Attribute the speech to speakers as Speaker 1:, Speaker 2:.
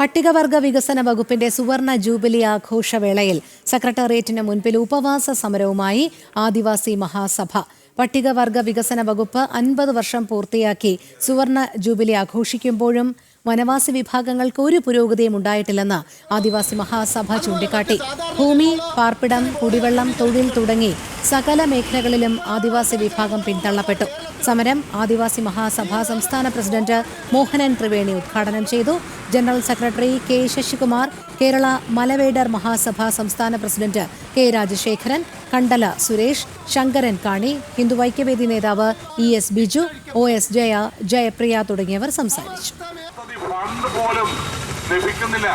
Speaker 1: പട്ടികവർഗ വികസന വകുപ്പിന്റെ സുവർണ ജൂബിലി ആഘോഷവേളയിൽ സെക്രട്ടേറിയറ്റിന് മുൻപിൽ ഉപവാസ സമരവുമായി ആദിവാസി മഹാസഭ പട്ടികവർഗ വികസന വകുപ്പ് അൻപത് വർഷം പൂർത്തിയാക്കി സുവർണ ജൂബിലി ആഘോഷിക്കുമ്പോഴും വനവാസി വിഭാഗങ്ങൾക്ക് ഒരു പുരോഗതിയും ഉണ്ടായിട്ടില്ലെന്ന് ആദിവാസി മഹാസഭ ചൂണ്ടിക്കാട്ടി. ഭൂമി പാർപ്പിടം കുടിവെള്ളം തൊഴിൽ തുടങ്ങി സകല മേഖലകളിലും ആദിവാസി വിഭാഗം പിന്തള്ളപ്പെട്ടു. സമരം ആദിവാസി മഹാസഭ സംസ്ഥാന പ്രസിഡന്റ് മോഹനൻ ത്രിവേണി ഉദ്ഘാടനം ചെയ്തു. General secretary K Sasikumar Kerala Malavedar Mahasabha സംസ്ഥാന പ്രസിഡന്റ് കെ രാജശേഖരൻ കണ്ടല സുരേഷ് ശങ്കരൻ കാണി ഹിന്ദു ഐക്യവേദി നേതാവ് E S Biju O S Jaya Jayapriya തുടങ്ങിയവർ സംസാരിച്ചു.
Speaker 2: ലഭിക്കുന്നില്ല.